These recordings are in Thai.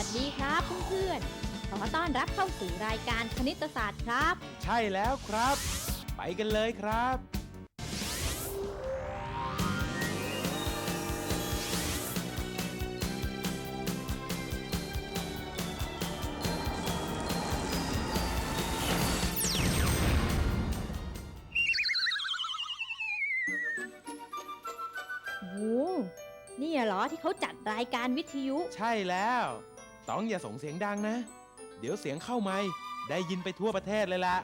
วัสดีครับเพื่อนๆ ขอต้อนรับเข้าสู่รายการคณิตศาสตร์ครับ ใช่แล้วครับ ไปกันเลยครับ โอ้โหนี่เหรอที่เขาจัดรายการวิทยุ ใช่แล้ว ต้องอย่าส่งเสียงดังนะ เดี๋ยวเสียงเข้าไม่ได้ยินไปทั่วประเทศเลยล่ะ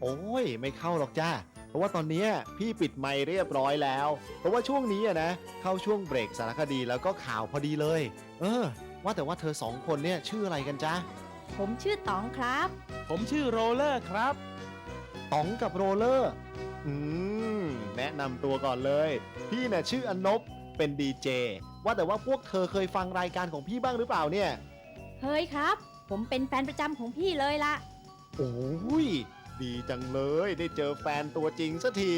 โอ้ย ไม่เข้าหรอกจ้าเพราะว่าตอนเนี้ยพี่ปิดไมค์เรียบร้อยแล้ว เพราะว่าช่วงนี้อะนะ เข้าช่วงเบรกสารคดีแล้วก็ข่าวพอดีเลย เออ ว่าแต่ว่าเธอสองคนเนี่ยชื่ออะไรกันจ๊ะผมชื่อต๋องครับ ผมชื่อโรเลอร์ครับ ต๋องกับโรเลอร์ อืม แนะนำตัวก่อนเลย พี่เนี่ยชื่ออนบ เป็นดีเจว่าแต่ว่าพวกเธอเคยฟังรายการของพี่บ้างหรือเปล่าเนี่ย เฮ้ยครับ ผมเป็นแฟนประจำของพี่เลยละโอ้ยดีจังเลยได้เจอแฟนตัวจริงสักที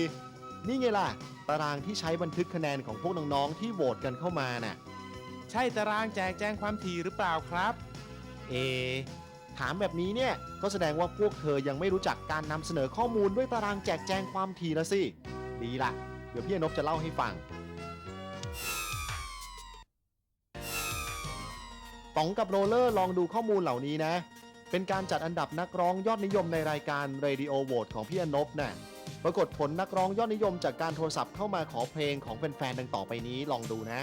นี่ไงล่ะ ตารางที่ใช้บันทึกคะแนนของพวกน้องๆที่โหวตกันเข้ามาน่ะ ใช่ตารางแจกแจงความถี่หรือเปล่าครับ เอ ถามแบบนี้เนี่ยก็แสดงว่าพวกเธอยังไม่รู้จักการนำเสนอข้อมูลด้วยตารางแจกแจงความถี่ละสิ ดีละเดี๋ยวพี่อนบจะเล่าให้ฟัง ต๋องกับโรเลอร์ลองดูข้อมูลเหล่านี้นะ เป็นการจัดอันดับนักร้องยอดนิยมในรายการ Radio Vote ของพี่อนบน่ะปรากฏผลนักร้องยอดนิยมจากการโทรศัพท์เข้ามาขอเพลงของแฟนๆดังต่อไปนี้ลองดูนะ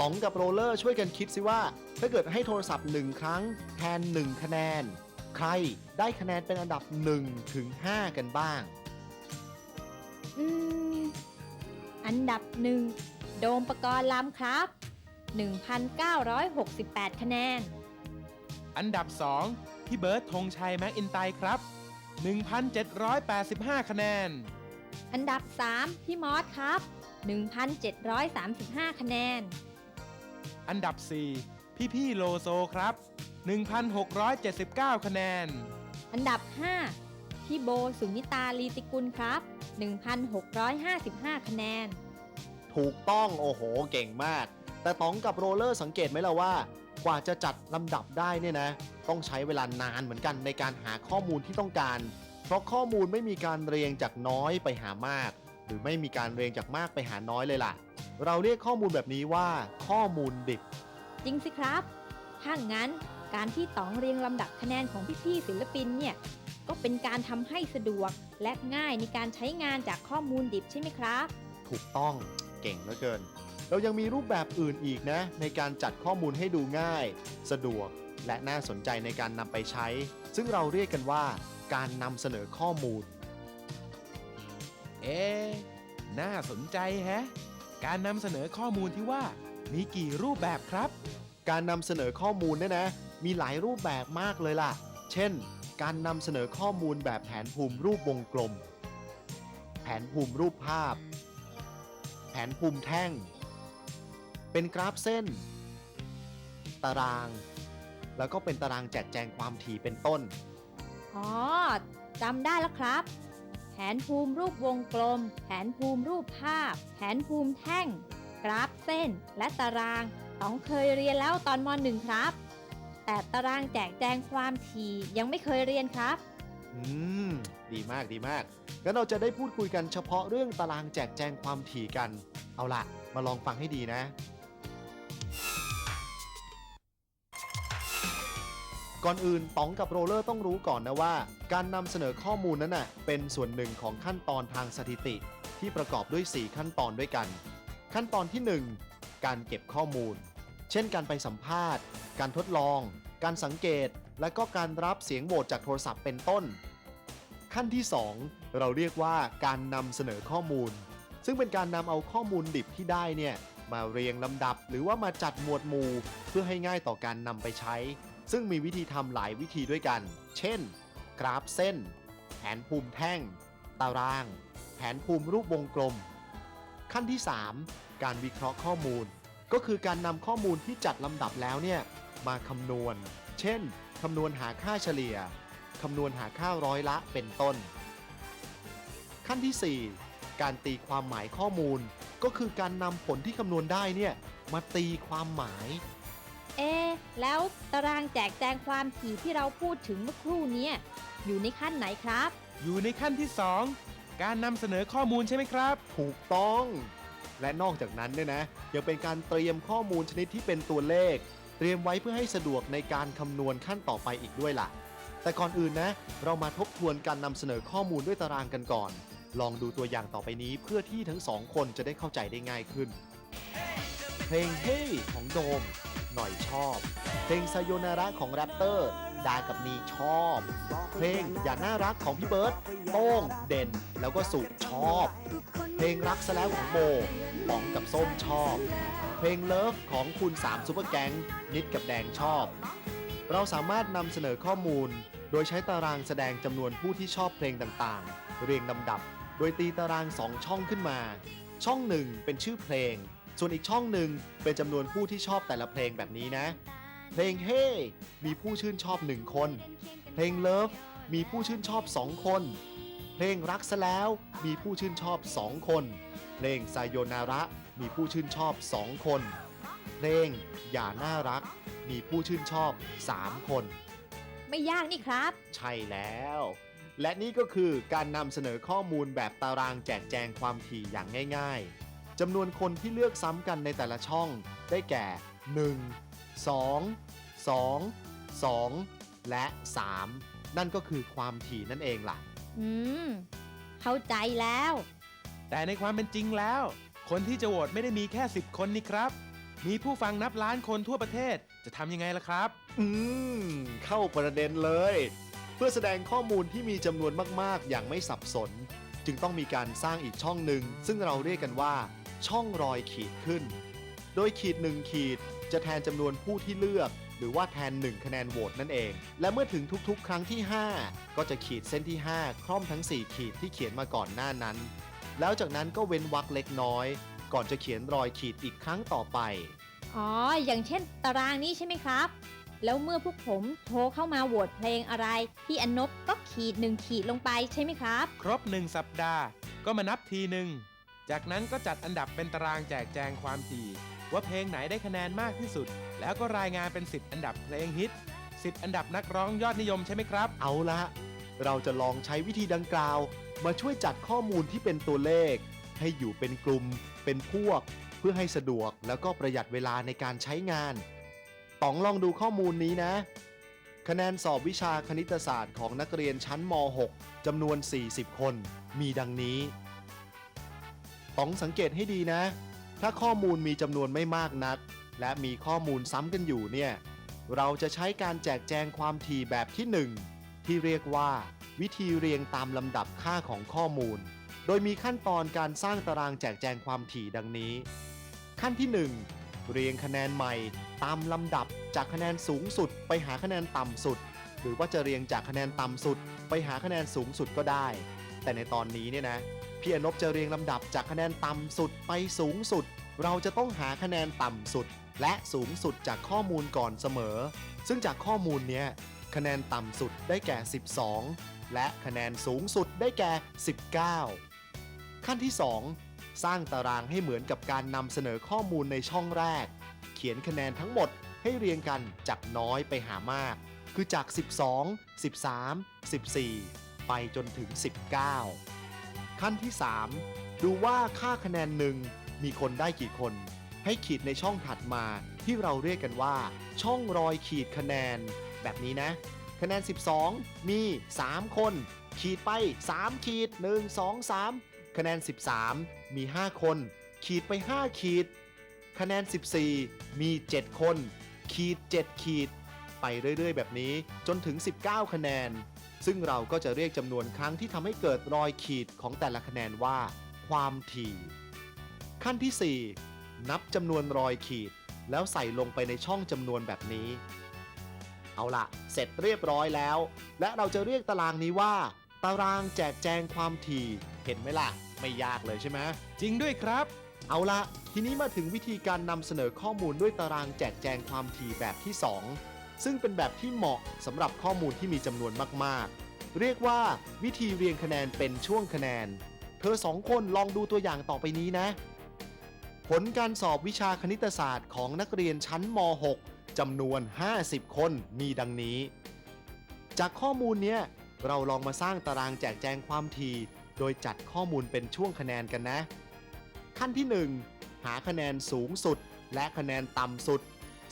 ต๋องกับโรเลอร์ช่วยกันคิดสิว่า ถ้าเกิดให้โทรศัพท์1ครั้งแทน1คะแนน ใครได้คะแนนเป็นอันดับ1ถึง5กันบ้าง อืม อันดับหนึ่งโดมปกรณ์ลำครับ 1,968 คะแนน อันดับ 2 พี่เบิร์ดธงชัยแม็กอินไตครับ 1,785 คะแนน อันดับ 3 พี่มอสครับ 1,735 คะแนน อันดับ 4 พี่พี่ๆโลโซครับ 1,679 คะแนน อันดับ 5 พี่โบสุนิตาลีติกุลครับ 1,655 คะแนน ถูกต้องโอ้โหเก่งมาก แต่ต๋องกับโรลเลอร์สังเกตไหมล่ะว่า กว่าจะจัดลำดับได้เนี่ยนะ ต้องใช้เวลานานเหมือนกันในการหาข้อมูลที่ต้องการ เพราะข้อมูลไม่มีการเรียงจากน้อยไปหามาก หรือไม่มีการเรียงจากมากไปหาน้อยเลยล่ะ เราเรียกข้อมูลแบบนี้ว่า ข้อมูลดิบ จริงสิครับ ถ้างั้นการที่ต๋องเรียงลำดับคะแนนของพี่ๆศิลปินเนี่ย ก็เป็นการทำให้สะดวก และง่ายในการใช้งานจากข้อมูลดิบใช่ไหมครับ ถูกต้องเก่งเหลือเกิน เรายังมีรูปแบบอื่นอีกนะ ในการจัดข้อมูลให้ดูง่าย สะดวก และน่าสนใจในการนำไปใช้ ซึ่งเราเรียกกันว่า การนำเสนอข้อมูล เอ๊ะน่าสนใจแฮะ การนำเสนอข้อมูลที่ว่า มีกี่รูปแบบครับ การนำเสนอข้อมูลเนี่ยนะ มีหลายรูปแบบมากเลยล่ะ เช่น การนำเสนอข้อมูลแบบแผนภูมิรูปวงกลม แผนภูมิรูปภาพ แผนภูมิแท่ง เป็นกราฟเส้น ตาราง แล้วก็เป็นตารางแจกแจงความถี่เป็นต้น อ๋อจำได้แล้วครับ แผนภูมิรูปวงกลม แผนภูมิรูปภาพ แผนภูมิแท่ง กราฟเส้น และตารางต้องเคยเรียนแล้วตอนมหนึ่งครับ แต่ตารางแจกแจงความถี่ยังไม่เคยเรียนครับ อืม ดีมากดีมาก งั้นเราจะได้พูดคุยกันเฉพาะเรื่องตารางแจกแจงความถี่กัน เอาล่ะ มาลองฟังให้ดีนะ ก่อนอื่นต๋องกับโรลเลอร์ต้องรู้ก่อนนะว่า การนำเสนอข้อมูลนั้นน่ะเป็นส่วนหนึ่งของขั้นตอนทางสถิติ ที่ประกอบด้วย 4 ขั้นตอนด้วยกัน ขั้นตอนที่ 1 การเก็บข้อมูล เช่นการไปสัมภาษณ์ การทดลอง การสังเกต และก็การรับเสียงโหวตจากโทรศัพท์เป็นต้น ขั้นที่ 2 เราเรียกว่าการนำเสนอข้อมูล ซึ่งเป็นการนำเอาข้อมูลดิบที่ได้เนี่ยมาเรียงลำดับ หรือว่ามาจัดหมวดหมู่ เพื่อให้ง่ายต่อการนำไปใช้ ซึ่งมีวิธีทำหลายวิธีด้วยกัน เช่น กราฟเส้น แผนภูมิแท่ง ตาราง แผนภูมิรูปวงกลม ขั้นที่ 3 การวิเคราะห์ข้อมูล ก็คือการนำข้อมูลที่จัดลำดับแล้วเนี่ยมาคำนวณ เช่นคำนวณหาค่าเฉลี่ยคำนวณหาค่าร้อยละเป็นต้น ขั้นที่ 4 การตีความหมายข้อมูล ก็คือการนำผลที่คำนวณได้เนี่ยมาตีความหมาย เอะแล้วตารางแจกแจงความถี่ที่เราพูดถึงเมื่อครู่เนี้อยู่ในขั้นไหนครับ อยู่ในขั้นที่ 2 การนำเสนอข้อมูลใช่ไหมครับ ถูกต้อง และนอกจากนั้นเนี่ยนะยังเป็นการเตรียมข้อมูลชนิดที่เป็นตัวเลข เตรียมไว้เพื่อให้สะดวกในการคำนวณขั้นต่อไปอีกด้วยล่ะ แต่ก่อนอื่นนะ เรามาทบทวนการนำเสนอข้อมูลด้วยตารางกันก่อน ลองดูตัวอย่างต่อไปนี้เพื่อที่ทั้งสองคนจะได้เข้าใจได้ง่ายขึ้น เพลงเฮ้ของโดม หน่อยชอบ เพลงไซโยนาระของแรปเตอร์ดากับนีชอบ เพลงอย่าน่ารักของพี่เบิร์ตโต้งเด่น แล้วก็สุชอบ เพลงรักซะแล้วของโบป๋องกับส้มชอบ เพลงเลิฟของคุณสามซุปเปอร์แก๊งนิดกับแดงชอบ เราสามารถนำเสนอข้อมูล โดยใช้ตารางแสดงจำนวนผู้ที่ชอบเพลงต่างๆ เรียงลำดับ โดยตีตารางสองช่องขึ้นมา ช่องหนึ่งเป็นชื่อเพลง ส่วนอีกช่องหนึ่งเป็นจำนวนผู้ที่ชอบแต่ละเพลงแบบนี้นะ เพลงเฮ้มีผู้ชื่นชอบหนึ่งคน เพลงเลิฟมีผู้ชื่นชอบสองคน เพลงรักซะแล้วมีผู้ชื่นชอบ 2 คน เพลงไซโยนาระมีผู้ชื่นชอบ 2 คน เพลงอย่าน่ารัก มีผู้ชื่นชอบ 3 คน ไม่ยากนี่ครับ ใช่แล้ว และนี่ก็คือการนำเสนอข้อมูลแบบตารางแจกแจงความถี่อย่างง่ายๆจำนวนคนที่เลือกซ้ำกันในแต่ละช่อง ได้แก่ 1 2 2 2 และ 3 นั่นก็คือความถี่นั่นเองล่ะ อืม เข้าใจแล้ว แต่ในความเป็นจริงแล้ว คนที่จะโหวตไม่ได้มีแค่ 10 คนนี่ครับ มีผู้ฟังนับล้านคนทั่วประเทศจะทำยังไงล่ะครับ อืม เข้าประเด็นเลย เพื่อแสดงข้อมูลที่มีจำนวนมาก ๆ อย่างไม่สับสน จึงต้องมีการสร้างอีกช่องหนึ่ง ซึ่งเราเรียกกันว่า ช่องรอยขีดขึ้น โดยขีดหนึ่งขีดจะแทนจำนวนผู้ที่เลือก หรือว่าแทน 1 คะแนนโหวตนั่นเอง และเมื่อถึงทุกๆ ครั้งที่ 5 ก็จะขีดเส้นที่ 5 คล่อมทั้ง 4 ขีดที่เขียนมาก่อนหน้านั้น แล้วจากนั้นก็เว้นวรรคเล็กน้อย ก่อนจะเขียนรอยขีดอีกครั้งต่อไป อ๋อ อย่างเช่น ตารางนี้ใช่ไหมครับ แล้วเมื่อพวกผมโทรเข้ามาโหวตเพลงอะไร พี่อนนบก็ขีดหนึ่งขีดลงไปใช่ไหมครับ ครบ1สัปดาห์ ก็มานับทีหนึ่ง จากนั้นก็จัดอันดับเป็นตารางแจกแจงความถี่ ว่าเพลงไหนได้คะแนนมากที่สุด แล้วก็รายงานเป็น 10 อันดับเพลงฮิต 10 อันดับนักร้องยอดนิยมใช่ไหมครับ เอาละ เราจะลองใช้วิธีดังกล่าว มาช่วยจัดข้อมูลที่เป็นตัวเลข ให้อยู่เป็นกลุ่ม เป็นพวก เพื่อให้สะดวกแล้วก็ประหยัดเวลาในการใช้งานต๋องลองดูข้อมูลนี้นะ คะแนนสอบวิชาคณิตศาสตร์ของนักเรียนชั้นม .6 จำนวน 40 คน มีดังนี้ต๋องสังเกตให้ดีนะ ถ้าข้อมูลมีจำนวนไม่มากนัก และมีข้อมูลซ้ำกันอยู่เนี่ย เราจะใช้การแจกแจงความถี่แบบที่ 1 ที่เรียกว่า วิธีเรียงตามลำดับค่าของข้อมูล โดยมีขั้นตอนการสร้างตารางแจกแจงความถี่ดังนี้ ขั้นที่ 1 เรียงคะแนนใหม่ ตามลำดับจากคะแนนสูงสุด ไปหาคะแนนต่ำสุด หรือว่าจะเรียงจากคะแนนต่ำสุด ไปหาคะแนนสูงสุดก็ได้ แต่ในตอนนี้เนี่ยนะ พี่อนบจะเรียงลำดับจากคะแนนต่ำสุดไปสูงสุด เราจะต้องหาคะแนนต่ำสุด และสูงสุดจากข้อมูลก่อนเสมอ ซึ่งจากข้อมูลเนี้ยคะแนนต่ำสุดได้แก่ 12 และคะแนนสูงสุดได้แก่ 19 ขั้นที่ 2 สร้างตารางให้เหมือนกับการนำเสนอข้อมูลในช่องแรก เขียนคะแนนทั้งหมดให้เรียงกันจากน้อยไปหามาก คือจาก 12 13 14 ไปจนถึง 19 ขั้นที่ 3 ดูว่าค่าคะแนนหนึ่งมีคนได้กี่คน ให้ขีดในช่องถัดมาที่เราเรียกกันว่า ช่องรอยขีดคะแนน แบบนี้นะ คะแนน 12 มี 3 คน ขีดไป 3 ขีด 1 2 3 คะแนน 13 มี 5 คน ขีดไป 5 ขีด คะแนน 14 มี 7 คน ขีด 7 ขีด ไปเรื่อยๆ แบบนี้จนถึง 19 คะแนน ซึ่งเราก็จะเรียกจำนวนครั้งที่ทำให้เกิดรอยขีดของแต่ละคะแนนว่า ความถี่ ขั้นที่ 4 นับจำนวนรอยขีด แล้วใส่ลงไปในช่องจำนวนแบบนี้ เอาล่ะเสร็จเรียบร้อยแล้ว และเราจะเรียกตารางนี้ว่า ตารางแจกแจงความถี่ เห็นไหมล่ะ ไม่ยากเลยใช่ไหมจริงด้วยครับ เอาละทีนี้มาถึงวิธีการนำเสนอข้อมูลด้วยตารางแจกแจงความถี่แบบที่ 2 ซึ่งเป็นแบบที่เหมาะสำหรับข้อมูลที่มีจำนวนมากๆ เรียกว่าวิธีเรียงคะแนนเป็นช่วงคะแนน เธอสองคนลองดูตัวอย่างต่อไปนี้นะ ผลการสอบวิชาคณิตศาสตร์ของนักเรียนชั้นม .6 จำนวน 50 คนมีดังนี้ จากข้อมูลเนี้ยเราลองมาสร้างตารางแจกแจงความถี่ โดยจัดข้อมูลเป็นช่วงคะแนนกันนะ ขั้นที่ 1 หาคะแนนสูงสุดและคะแนนต่ำสุด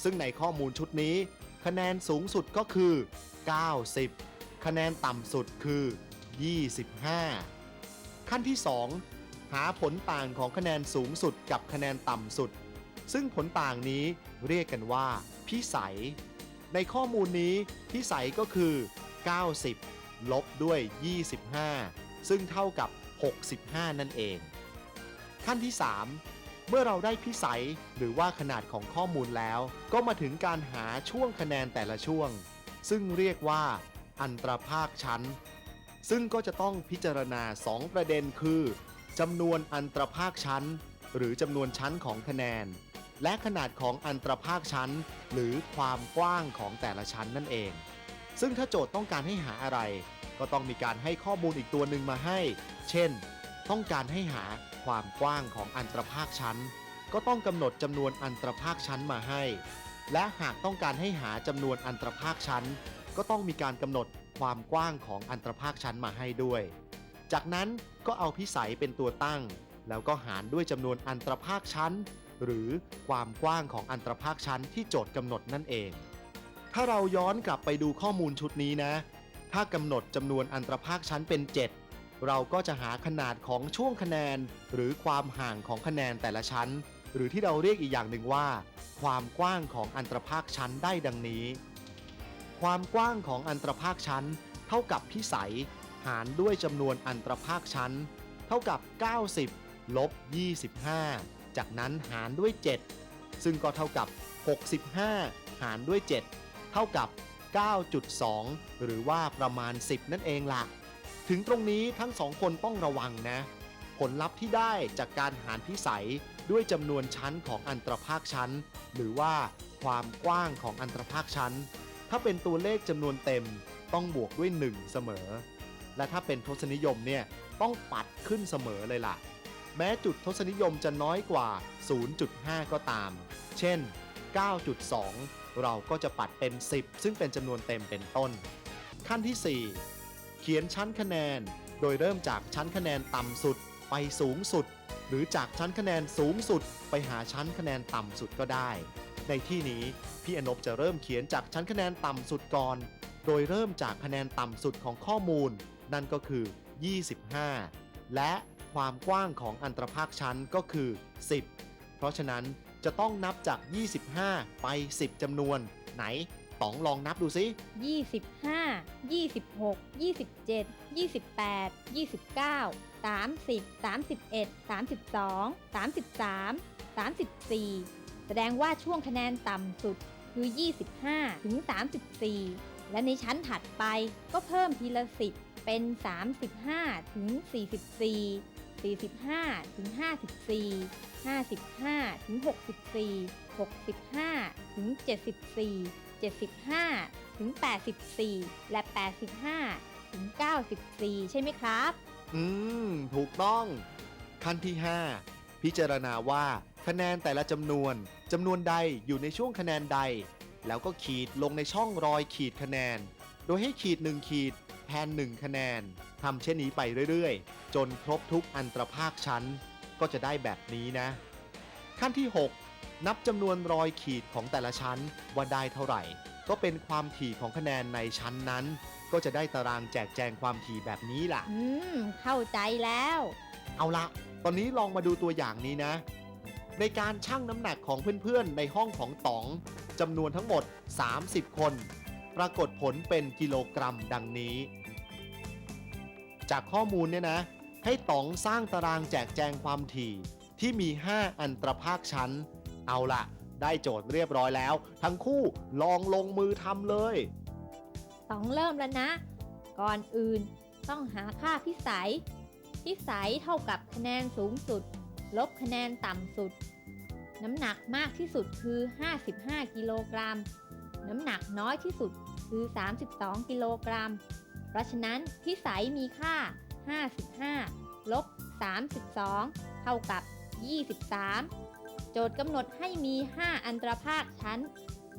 ซึ่งในข้อมูลชุดนี้ คะแนนสูงสุดก็คือ 90 คะแนนต่ำสุดคือ 25 ขั้นที่ 2 หาผลต่างของคะแนนสูงสุดกับคะแนนต่ำสุด ซึ่งผลต่างนี้เรียกกันว่า พิสัย ในข้อมูลนี้ พิสัยก็คือ 90 ลบด้วย 25 ซึ่งเท่ากับ 65 นั่นเอง ขั้นที่ 3 เมื่อเราได้พิสัยหรือว่าขนาดของข้อมูลแล้ว ก็มาถึงการหาช่วงคะแนนแต่ละช่วง ซึ่งเรียกว่า อันตรภาคชั้น ซึ่งก็จะต้องพิจารณา 2 ประเด็นคือจำนวนอันตรภาคชั้น หรือจำนวนชั้นของคะแนน และขนาดของอันตรภาคชั้น หรือความกว้างของแต่ละชั้นนั่นเอง ซึ่งถ้าโจทย์ต้องการให้หาอะไร ก็ต้องมีการให้ข้อมูลอีกตัวหนึ่งมาให้ เช่น ต้องการให้หาความกว้างของอันตรภาคชั้น ก็ต้องกำหนดจำนวนอันตรภาคชั้นมาให้ และหากต้องการให้หาจำนวนอันตรภาคชั้น ก็ต้องมีการกำหนดความกว้างของอันตรภาคชั้นมาให้ด้วย จากนั้นก็เอาพิสัยเป็นตัวตั้ง แล้วก็หารด้วยจำนวนอันตรภาคชั้น หรือความกว้างของอันตรภาคชั้นที่โจทย์กำหนดนั่นเอง ถ้าเราย้อนกลับไปดูข้อมูลชุดนี้นะ ถ้ากำหนดจำนวนอันตรภาคชั้นเป็น 7 เราก็จะหาขนาดของช่วงคะแนน หรือความห่างของคะแนนแต่ละชั้น หรือที่เราเรียกอีกอย่างหนึ่งว่า ความกว้างของอันตรภาคชั้นได้ดังนี้ ความกว้างของอันตรภาคชั้น เท่ากับพิสัย หารด้วยจำนวนอันตรภาคชั้น เท่ากับ 90ลบ25 จากนั้นหารด้วย 7 ซึ่งก็เท่ากับ 65 หารด้วย 7 เท่ากับ 9.2 หรือว่าประมาณ 10 นั่นเองล่ะ ถึงตรงนี้ทั้งสองคนต้องระวังนะ ผลลัพธ์ที่ได้จากการหารพิสัยด้วยจำนวนชั้นของอันตรภาคชั้น หรือว่าความกว้างของอันตรภาคชั้น ถ้าเป็นตัวเลขจำนวนเต็มต้องบวกด้วย 1 เสมอ และถ้าเป็นทศนิยมเนี่ยต้องปัดขึ้นเสมอเลยล่ะ แม้จุดทศนิยมจะน้อยกว่า 0.5 ก็ตาม เช่น 9.2 เราก็จะปัดเป็น 10 ซึ่งเป็นจำนวนเต็มเป็นต้น ขั้นที่ 4 เขียนชั้นคะแนน โดยเริ่มจากชั้นคะแนนต่ำสุดไปสูงสุด หรือจากชั้นคะแนนสูงสุด ไปหาชั้นคะแนนต่ำสุดก็ได้ ในที่นี้พี่อนบจะเริ่มเขียนจากชั้นคะแนนต่ำสุดก่อน โดยเริ่มจากคะแนนต่ำสุดของข้อมูล นั่นก็คือ 25 และความกว้างของอันตรภาคชั้นก็คือ 10 เพราะฉะนั้นจะต้องนับจาก 25 ไป 10จำนวนไหน ต๋องลองนับดูสิ 25 26 27 28 29 30 31 32 33 34 แสดงว่าช่วงคะแนนต่ำสุดคือ 25 ถึง 34 และในชั้นถัดไปก็เพิ่มทีละ 10 เป็น 35 ถึง 44 45 ถึง 54 55 ถึง 64 65 ถึง 74 75 ถึง 84 และ 85 ถึง 94 ใช่ไหมครับ อืม ถูกต้อง ขั้นที่ 5 พิจารณาว่าคะแนนแต่ละจำนวนจำนวนใดอยู่ในช่วงคะแนนใด แล้วก็ขีดลงในช่องรอยขีดคะแนน โดยให้ขีด 1 ขีดแทน 1 คะแนนทำเช่นนี้ไปเรื่อยๆ จนครบทุกอันตรภาคชั้น ก็จะได้แบบนี้นะ ขั้นที่ 6 นับจำนวนรอยขีดของแต่ละชั้นว่าได้เท่าไหร่ ก็เป็นความถี่ของคะแนนในชั้นนั้น ก็จะได้ตารางแจกแจงความถี่แบบนี้ล่ะ อืม เข้าใจแล้ว เอาละ ตอนนี้ลองมาดูตัวอย่างนี้นะ ในการชั่งน้ำหนักของเพื่อนๆ ในห้องของต๋องจำนวนทั้งหมด 30 คน ปรากฏผลเป็นกิโลกรัมดังนี้ จากข้อมูลเนี่ยนะ ให้ต๋องสร้างตารางแจกแจงความถี่ที่มี 5 อันตรภาคชั้น เอาละได้โจทย์เรียบร้อยแล้ว ทั้งคู่ลองลงมือทำเลย ต้องเริ่มแล้วนะ ก่อนอื่นต้องหาค่าพิสัย พิสัยเท่ากับคะแนนสูงสุด ลบคะแนนต่ำสุด น้ำหนักมากที่สุดคือ 55 กิโลกรัม น้ำหนักน้อยที่สุดคือ 32 กิโลกรัม เพราะฉะนั้นพิสัยมีค่า 55 ลบ 32 เท่ากับ 23 โจทย์กำหนดให้มี 5 อันตรภาคชั้น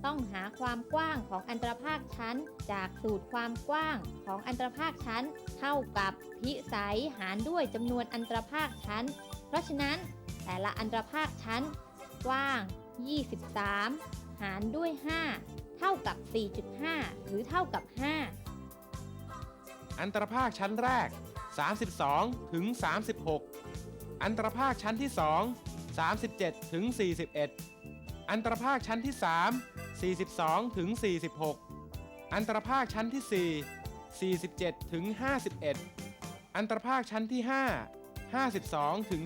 ต้องหาความกว้างของอันตรภาคชั้น จากสูตรความกว้างของอันตรภาคชั้น เท่ากับพิสัยหารด้วยจำนวนอันตรภาคชั้น เพราะฉะนั้นแต่ละอันตรภาคชั้น กว้าง 23 หารด้วย 5 เท่ากับ 4.5 หรือเท่ากับ 5 อันตรภาคชั้นแรก 32 ถึง 36 อันตรภาคชั้นที่ 2 37 ถึง 41 อันตรภาคชั้นที่ 3 42 ถึง 46 อันตรภาคชั้นที่ 4 47 ถึง 51 อันตรภาคชั้นที่ 5 52 ถึง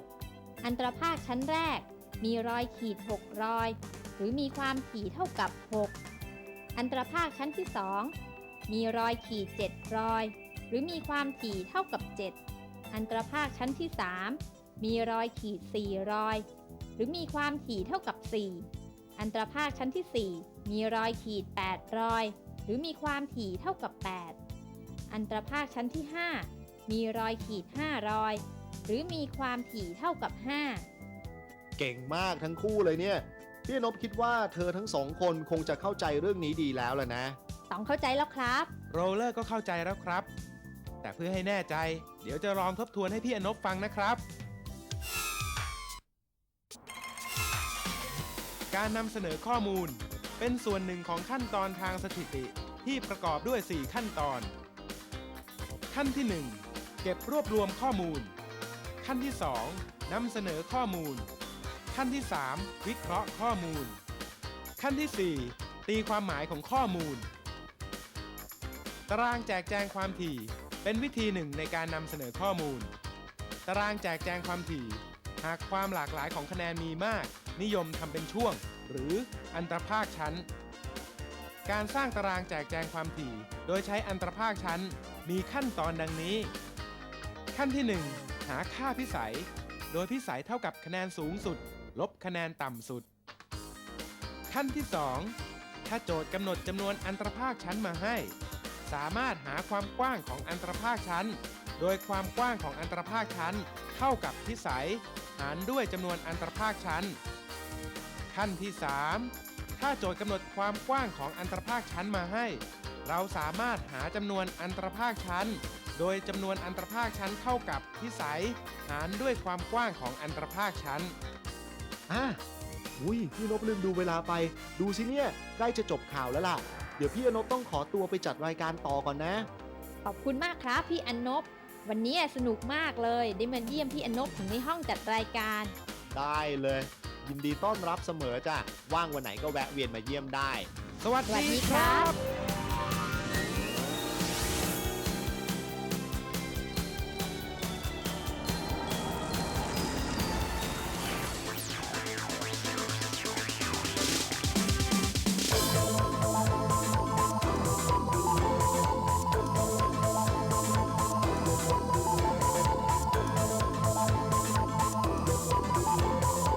56 อันตรภาคชั้นแรกมีรอยขีด 6 รอย หรือมีความถี่เท่ากับ 6 อันตรภาคชั้นที่ 2 มีรอยขีด 7 รอย หรือมีความถี่เท่ากับ 7 อันตรภาคชั้นที่ 3 มีรอยขีด 4 รอย หรือมีความถี่เท่ากับ 4 อันตรภาคชั้นที่ 4 มีรอยขีด 8 รอย หรือมีความถี่เท่ากับ 8 อันตรภาคชั้นที่ 5 มีรอยขีด 5 รอย หรือมีความถี่เท่ากับ 5 เก่งมากทั้งคู่เลยเนี่ย พี่อนบคิดว่าเธอทั้งสองคนคงจะเข้าใจเรื่องนี้ดีแล้วแหละนะ ต้องเข้าใจแล้วครับ โรลเลอร์ก็เข้าใจแล้วครับ แต่เพื่อให้แน่ใจ เดี๋ยวจะลองทบทวนให้พี่อนบฟังนะครับ การนำเสนอข้อมูล เป็นส่วนหนึ่งของขั้นตอนทางสถิติที่ประกอบด้วย 4 ขั้นตอน ขั้นที่ 1 เก็บรวบรวมข้อมูล ขั้นที่ 2นำเสนอข้อมูล ขั้นที่ 3 วิเคราะห์ข้อมูล ขั้นที่ 4 ตีความหมายของข้อมูล ตารางแจกแจงความถี่เป็นวิธีหนึ่งในการนำเสนอข้อมูล ตารางแจกแจงความถี่ หากความหลากหลายของคะแนนมีมาก นิยมทำเป็นช่วง หรืออันตรภาคชั้น การสร้างตารางแจกแจงความถี่ โดยใช้อันตรภาคชั้น มีขั้นตอนดังนี้ ขั้นที่ 1 หาค่าพิสัย โดยพิสัยเท่ากับคะแนนสูงสุด ลบคะแนนต่ำสุด ขั้นที่ 2 ถ้าโจทย์กำหนดจำนวนอันตรภาคชั้นมาให้ สามารถหาความกว้างของอันตรภาคชั้น โดยความกว้างของอันตรภาคชั้น เท่ากับพิสัยหารด้วยจำนวนอันตรภาคชั้น ขั้นที่ 3 ถ้าโจทย์กำหนดความกว้างของอันตรภาคชั้นมาให้ เราสามารถหาจำนวนอันตรภาคชั้น โดยจำนวนอันตรภาคชั้นเท่ากับพิสัยหารด้วยความกว้างของอันตรภาคชั้น อะอุ้ยพี่อนบลืมดูเวลาไป ดูสิเนี่ย ใกล้จะจบข่าวแล้วล่ะ เดี๋ยวพี่อนบต้องขอตัวไปจัดรายการต่อก่อนนะ ขอบคุณมากครับพี่อนนบวันนี้สนุกมากเลยได้มาเยี่ยมพี่อนนบถึงในห้องจัดรายการ ได้เลย ยินดีต้อนรับเสมอจ้ะว่างวันไหนก็แวะเวียนมาเยี่ยมได้ สวัสสวัสดีดีคครัรับบ